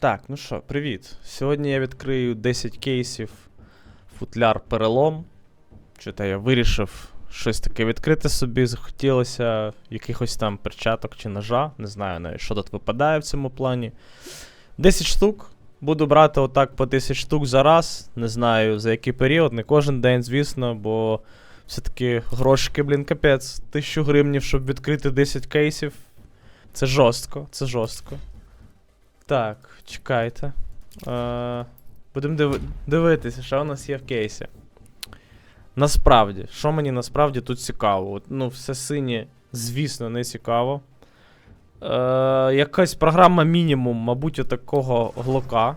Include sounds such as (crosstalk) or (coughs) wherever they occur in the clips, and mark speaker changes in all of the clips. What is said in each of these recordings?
Speaker 1: Так, ну що, привіт. Сьогодні я відкрию 10 кейсів футляр перелом. Що-то я вирішив щось таке відкрити собі. Захотілося якихось там перчаток чи ножа. Не знаю навіть, що тут випадає в цьому плані. 10 штук. Буду брати отак по 10 штук за раз. Не знаю за який період, не кожен день, звісно, бо все-таки грошики, блін, капець. 1000 гривнів, щоб відкрити 10 кейсів. Це жорстко, це жорстко. Так, чекайте. Е, будемо диви- дивитися, що у нас є в кейсі. Насправді, що мені насправді тут цікаво? От, ну, все синє, звісно, не цікаво. Е, якась програма мінімум, мабуть, такого глока.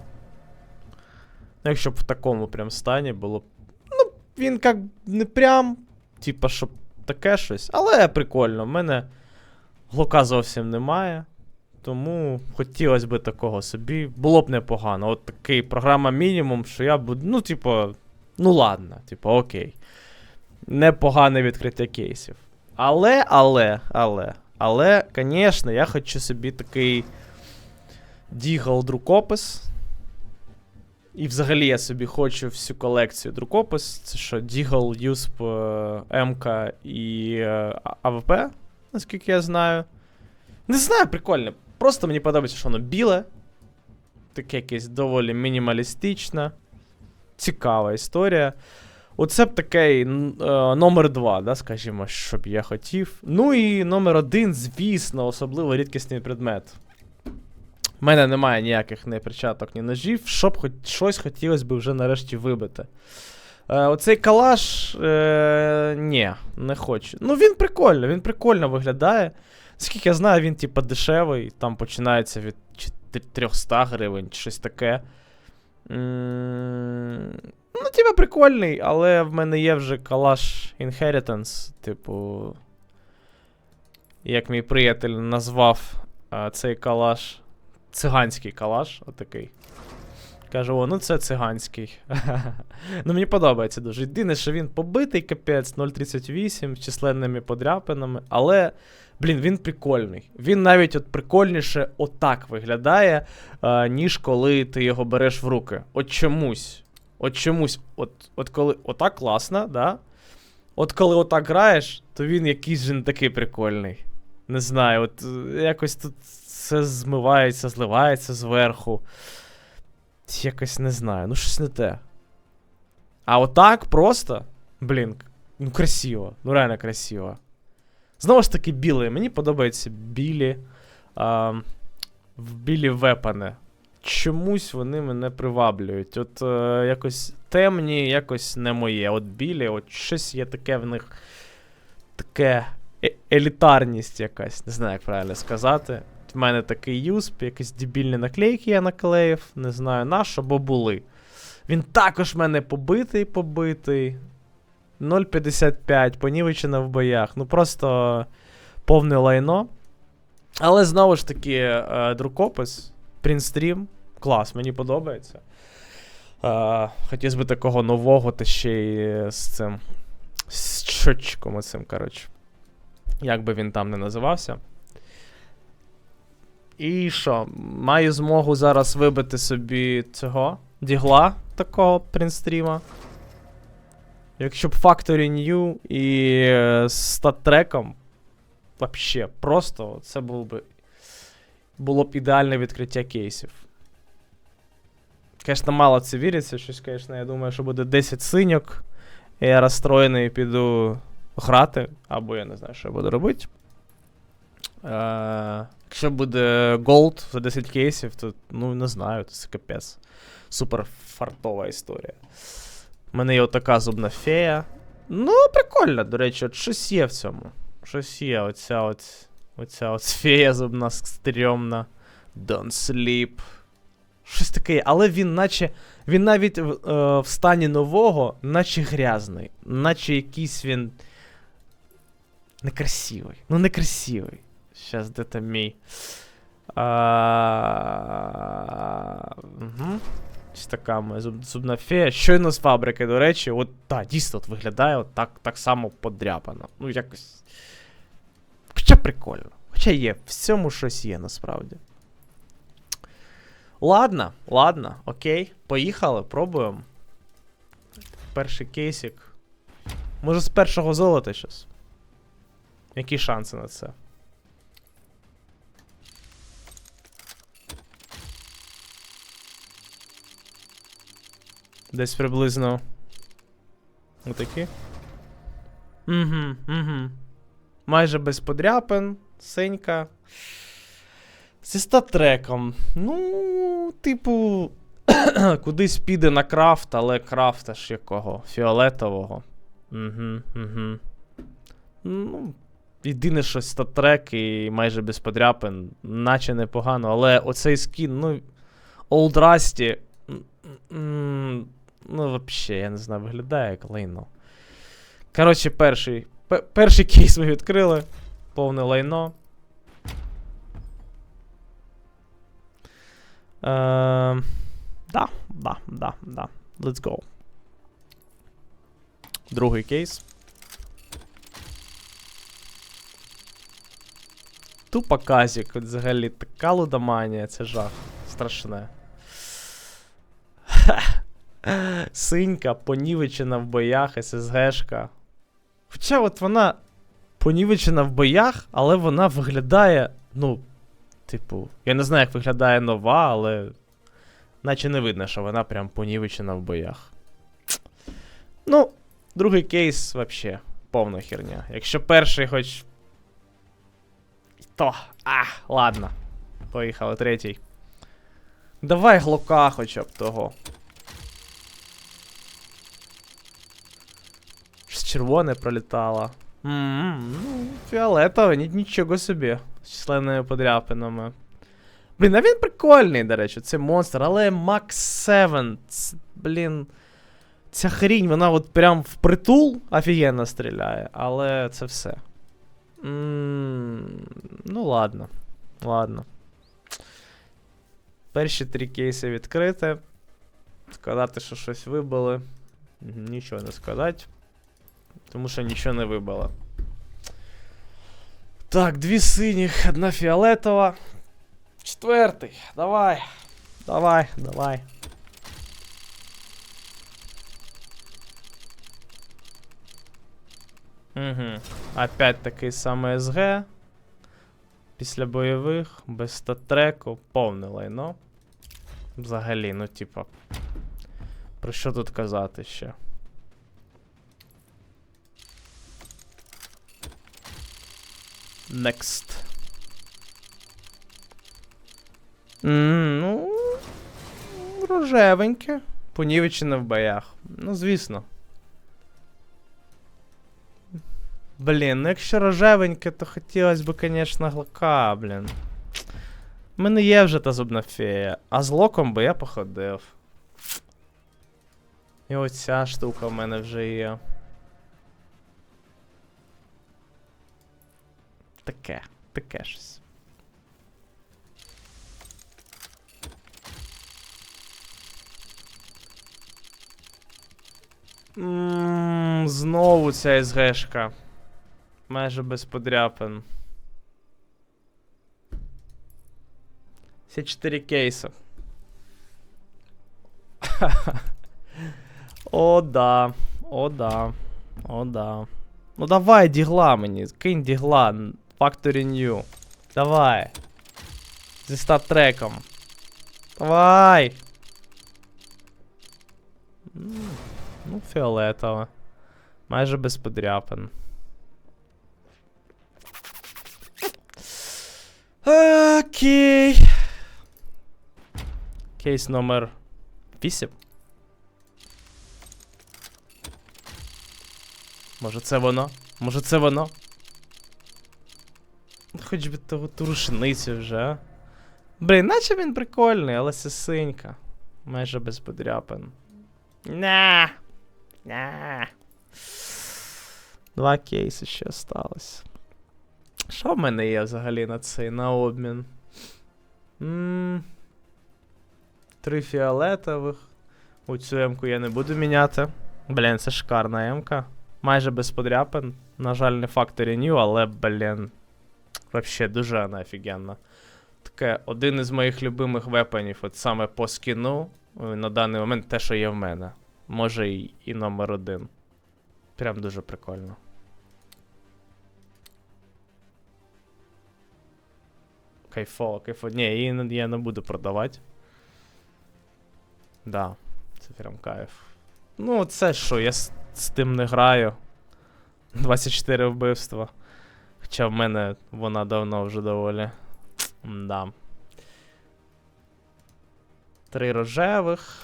Speaker 1: Ну, Якщо б в такому прям стані було. Ну, він як не прям, типа, щоб таке щось. Але прикольно, в мене глока зовсім немає. Тому хотілося б такого собі. Було б непогано. От такий програма мінімум, що я буду. Ну, типу, ну ладно, типу, окей. Непогане відкриття кейсів. Але, але, але, але, звісно, я хочу собі такий Дігл друкопис. І взагалі я собі хочу всю колекцію друкопис. Це що, Дігл, Юсп, е, МК і е, АВП, наскільки я знаю. Не знаю, прикольно. Просто мені подобається, що воно біле. Таке якесь доволі мінімалістичне. Цікава історія. Оце б такий е, номер 2, да, скажімо, щоб я хотів. Ну і номер один, звісно, особливо рідкісний предмет. У мене немає ніяких ні перчаток, ні ножів, щоб хоч щось хотілося б вже нарешті вибити. Е, оцей калаш. Е, ні, не хочу. Ну, він прикольно, він прикольно виглядає. Скільки я знаю, він, типа, дешевий, там починається від 300 гривень, чи щось таке. Ну, типа, прикольний, але в мене є вже калаш Inheritance, типу. Як мій приятель назвав а, цей калаш. Циганський калаш, отакий. Кажу, о, ну це циганський. (laughs) ну мені подобається дуже. Єдине, що він побитий, капець, 0.38 з численними подряпинами, але, блін, він прикольний. Він навіть от прикольніше отак виглядає, а, ніж коли ти його береш в руки. От чомусь. От чомусь, от, от коли отак класно, да? От коли отак граєш, то він якийсь же такий прикольний. Не знаю, от е, якось тут все змивається, зливається зверху. Якось не знаю, ну щось не те. А отак просто, блін, ну красиво, ну реально красиво. Знову ж таки, білий. Мені подобаються білі. А, білі вепани. Чомусь вони мене приваблюють. От е, якось темні, якось не моє. От білі, от щось є таке в них. Таке е- елітарність якась. Не знаю, як правильно сказати. В мене такий юсп, якісь дебільні наклейки я наклеїв, не знаю на що, бо були. Він також мене побитий, побитий. 0,55, понівечена в боях. Ну просто повне лайно. Але знову ж таки, е, друкопис, принтстрім, клас, мені подобається. Е, хотілося б такого нового, та ще й з цим. З щотчиком оцим, коротше. Як би він там не називався. І що? Маю змогу зараз вибити собі цього дігла такого принстріма. Якщо б Factory New і е, з статтреком, вообще, просто це було б. Було б ідеальне відкриття кейсів. Звісно, мало це віриться, щось, звісно, я думаю, що буде 10 синьок. Я розстроєний і піду грати, або я не знаю, що я буду робити. Е, якщо буде голд за 10 кейсів, то ну не знаю, це капець. Супер фартова історія. У мене є отака зубна фея. Ну, прикольно, до речі, от щось є в цьому. Щось є, оця от. Оця от фея зубна стрьомна. Don't sleep. Щось таке, але він наче. Він навіть е, в стані нового, наче грязний. Наче якийсь він. Некрасивий. Ну, некрасивий. Де там мій. Угу. Ось така моя зуб, зубна фея. Щойно з фабрики, до речі, от так, дійсно от виглядає от так, так само подряпано. Ну, якось. Хоча прикольно. Хоча є, в цьому щось є насправді. Ладно, ладно, окей. Поїхали, пробуємо. Перший кейсик. Може з першого золота щас. Які шанси на це? Десь приблизно. Отакі. Угу, угу. Майже без подряпин, синька. Зі статреком. Ну, типу, (coughs) кудись піде на крафт, але крафта ж якого? Фіолетового. Угу, угу. Ну, єдине, що статрек і майже без подряпин, наче непогано, але оцей скін, ну. М, Ну, вообще, я не знаю, виглядає як лайно. Коротше, перший. пе- Перший кейс ми відкрили. Повне лайно. Ем, да, да, да, да. Let's go. Другий кейс. Тупо казік, взагалі така лудоманія, це жах. Страшне. Синька, понівечена в боях, ССГшка. Хоча от вона понівечена в боях, але вона виглядає, ну, типу, я не знаю, як виглядає нова, але. Наче не видно, що вона прям понівечена в боях. Ну, другий кейс вообще повна херня. Якщо перший хоч. То. А, ладно. Поїхали, третій. Давай глока хоча б того. Червоне пролітало. М, Ну, фіолетове, нічого собі. З численними подряпинами. Блін, а він прикольний, до речі, це монстр, але Max 7. ц- Блін. Ця хрінь, вона от прям впритул офігенно стріляє, але це все. М, Ну, ладно. Ладно. Перші три кейси відкрити. Сказати, що щось вибили. Нічого не сказати. Тому що нічого не вибило. Так, дві синіх, одна фіолетова. Четвертий. Давай. Давай, давай. Угу. Опять такий самий СГ. Після бойових, без статреку, повне лайно. Взагалі, ну типа. Про що тут казати ще? Next. М, Ну. Рожевеньке. Понівечене в боях. Ну, звісно. Блін, ну якщо рожевеньке, то хотілося б, звісно, глока, блін. У мене є вже та зубна фея, а з локом би я походив. І оця штука в мене вже є. Таке, таке щось. Ммм, знову ця СГшка. Майже без подряпин. Всі 4 кейси. (laughs) О, да. О, да. О, да. Ну давай, дігла мені. Кинь дігла. Factory New. Давай. Зі стат-треком. Давай. Ну, фіолетово. Майже без подряпин. Окей. Кейс номер 8. Може це воно? Може це воно? Хоч би того ту рушницю вже, а? Блін, наче він прикольний, але це синька. Майже без подряпин. На. На. Два кейси ще осталось. Що в мене є взагалі на цей на обмін? м Три фіолетових. У цю М-ку я не буду міняти. Блін, це шикарна М-ка. Майже без подряпин. На жаль, не Factory New, але, блін. Вообще дуже вона офігенна. таке один із моїх любимих вепонів, от саме по скіну, е, на даний момент те, що є в мене. Може і, і номер один. Прям дуже прикольно. Кайфово, кайфово. Ні, її я не буду продавати. Да, це прям кайф. Ну, це що, я з, з тим не граю. (laughs) 24 вбивства. Хоча в мене вона давно вже доволі. Да. Три рожевих.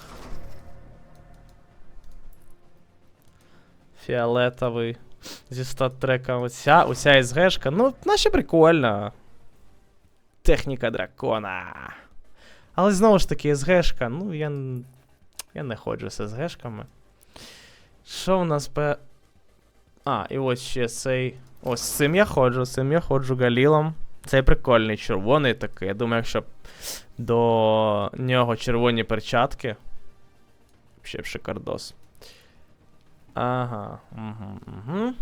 Speaker 1: Фіолетовий. Зі стат-трека. Оця, оця СГшка. Ну, наче прикольно. Техніка дракона. Але знову ж таки, СГшка. Ну, я. Я не ходжу з СГшками. Що в нас по. А, і ось ще цей. Ось з цим я ходжу, з цим я ходжу галілом. Цей прикольний, червоний такий. Я думаю, якщо б до нього червоні перчатки. Ще б шикардос. Ага. Угу, угу.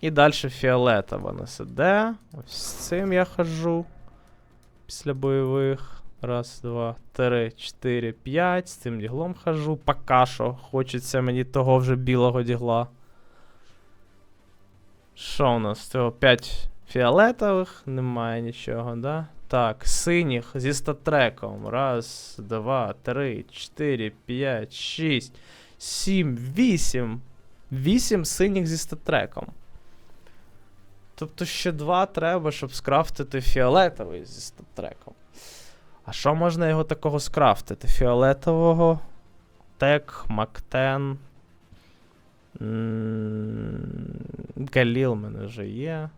Speaker 1: І далі фіолетова нас іде. Ось з цим я ходжу. Після бойових. Раз, два, три, чотири, п'ять. З цим діглом хожу. Пока що. Хочеться мені того вже білого дігла. Що у нас? Цього 5 фіолетових, немає нічого, да? Так, синіх зі статреком. Раз, два, три, чотири, п'ять, шість, сім, вісім. Вісім синіх зі статреком. Тобто ще два треба, щоб скрафтити фіолетовий зі статреком. А що можна його такого скрафтити? Фіолетового. Тек, Мактен. Галіл в мене вже є.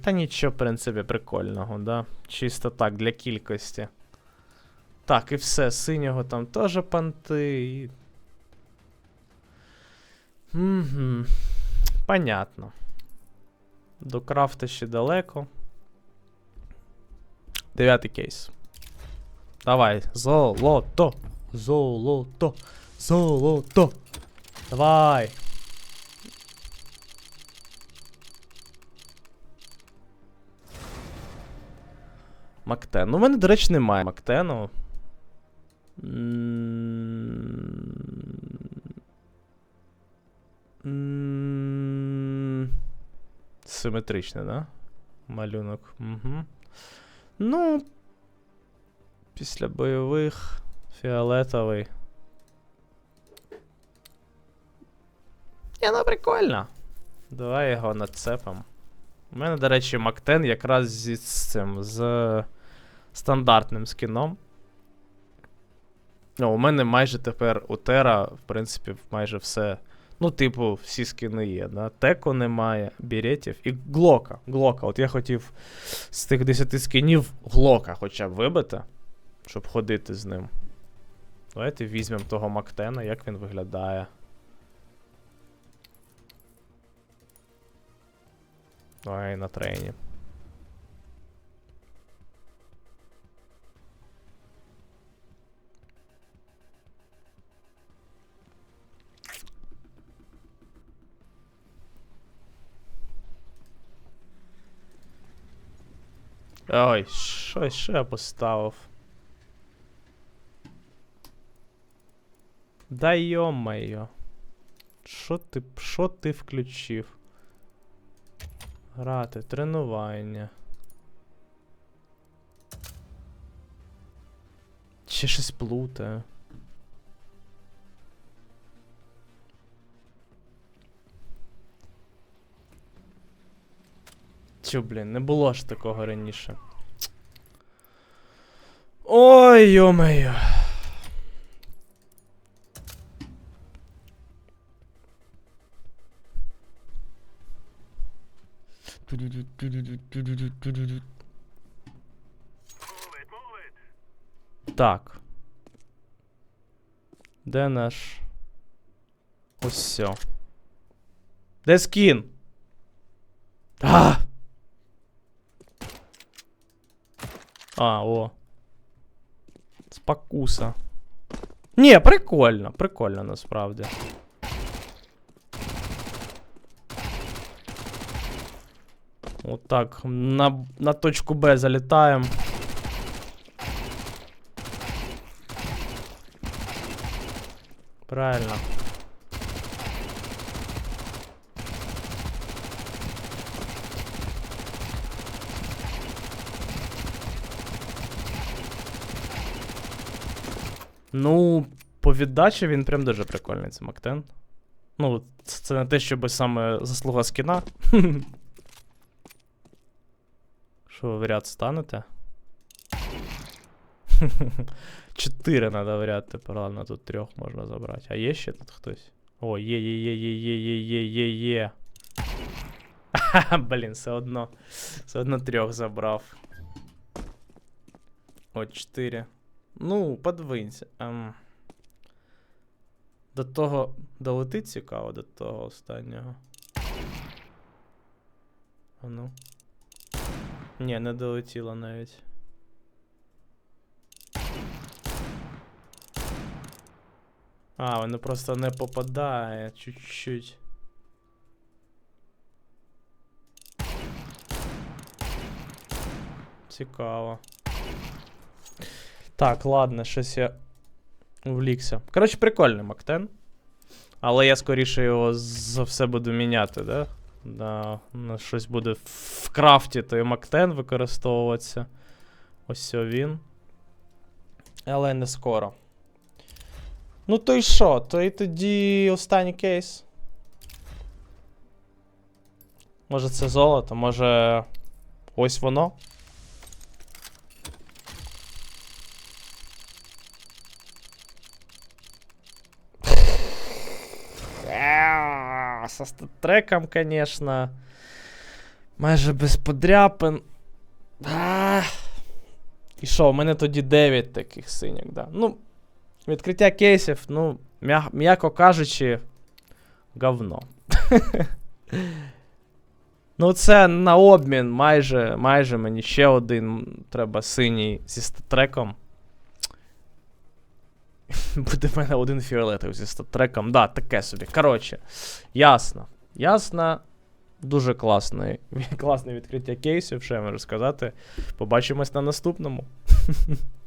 Speaker 1: Та нічого, в принципі, прикольного, да? Чисто так, для кількості. Так, і все, синього там теж панти. І... Угу. Понятно. До крафта ще далеко. Дев'ятий кейс. Давай, золото. Золото. Золото. Давай. Мактен. Ну, в мене, до речі, немає Мактену. Симетричний, да? Малюнок. Угу. Ну. Після бойових. Фіолетовий. Ні, ну прикольно. Давай його нацепимо. У мене, до речі, Мактен якраз зі з цим, з стандартним скіном. Ну, у мене майже тепер у Тера, в принципі, майже все. Ну, типу, всі скіни є, да? Теко немає, біретів і Глока. Глока. От я хотів з тих 10 скінів Глока хоча б вибити, щоб ходити з ним. Давайте візьмемо того Мактена, як він виглядає. Давай на трейні. Ой, що, я поставив? Да йо-моє. Що ти, що ти включив? Грати, тренування. Ще щось плутаю. Чу, блін, не було ж такого раніше. Ой, йо-моє. Так. Де наш. Ось все. Де скін? А! А, о. Спакуса. Ні, прикольно, прикольно насправді. Отак. На, на точку Б залітаємо. Правильно. Ну, по віддачі він прям дуже прикольний, це Мактен. Ну, це не те, щоб саме заслуга скіна. (laughs) Що ви в ряд станете? (laughs) Чотири треба в ряд тепер, ладно, тут трьох можна забрати. А є ще тут хтось? О, є, є, є, є, є, є, є, є, є. (laughs) Блін, все одно. Все одно трьох забрав. О, чотири. Ну, подвинься. Ем. До того долетить цікаво, до того останнього. А ну. Ні, не долетіло навіть. А, воно просто не попадає чуть-чуть. Цікаво. Так, ладно, щось я увлікся. Коротше, прикольний Мактен. Але я скоріше його за все буду міняти, да? Да, на щось буде крафті той Мактен використовуватися. Ось він. Але не скоро. Ну то й що? То й тоді останній кейс. Може це золото, може. Ось воно. Со статреком, конечно. Майже без подряпин. А. І що, у мене тоді 9 таких синіх, да. Ну, відкриття кейсів, ну, м'яко кажучи, говно. (laughs) ну, це на обмін, майже, майже мені ще один треба синій зі статреком. (laughs) Буде в мене один фіолетовий зі статреком. Да, таке собі. Коротше, ясно. Ясно. Дуже класне, (laughs) класне відкриття кейсів, ще можу сказати. Побачимось на наступному. (laughs)